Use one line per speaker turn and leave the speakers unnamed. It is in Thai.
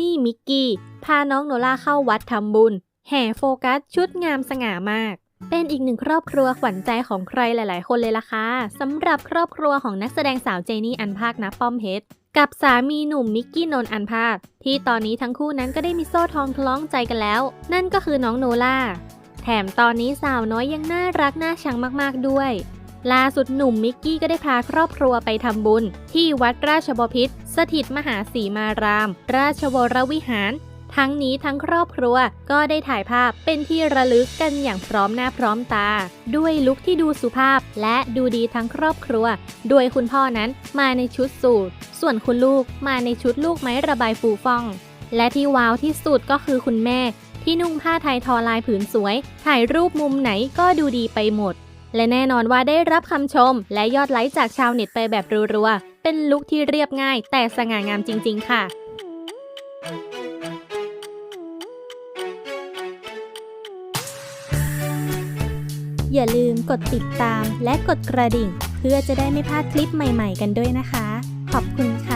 นี่มิกกี้ พาน้องโนล่าเข้าวัดทำบุญ แห่โฟกัสชุดงามสง่ามาก เป็นอีกหนึ่งครอบครัวขวัญใจของใครหลาย ๆ คนเลยล่ะค่ะสำหรับครอบครัวของนักแสดงสาวเจนี่อันภาคนะป้อมเพชรกับสามีหนุ่มมิกกี้นนท์อันภาคที่ตอนนี้ทั้งคู่นั้นก็ได้มีโซ่ทองคล้องใจกันแล้ว นั่นก็คือน้องโนล่าแถมตอนนี้สาวน้อยยังน่ารักน่าชังมาก ๆ ด้วย ล่าสุดหนุ่มมิกกี้ก็ได้พาครอบครัวไปทำบุญ ที่วัดราชบพิตรสถิตมหาสีมาราม ราชวรวิหาร ทั้งนี้ทั้งครอบครัวก็ได้ถ่ายภาพเป็นที่ระลึกกันอย่างพร้อมหน้าพร้อมตา ด้วยลุคที่ดูสุภาพและดูดีทั้งครอบครัว โดยคุณพ่อนั้นมาในชุดสูทส่วนคุณลูกมาในชุดลูกไม้ระบายฟูฟ่อง และที่ว้าวที่สุดก็คือคุณแม่ ที่นุ่งผ้าไทยทอลายผืนสวย ถ่ายรูปมุมไหนก็ดูดีไปหมด และแน่นอนว่าได้รับคำชม และยอดไลค์จากชาวเน็ตไปแบบรัวๆ เป็นลุคที่เรียบง่าย แต่สง่างามจริง ๆ ค่ะอย่าลืมกดติดตามและกดกระดิ่ง เพื่อจะได้ไม่พลาดคลิปใหม่ๆกันด้วยนะคะ ขอบคุณค่ะ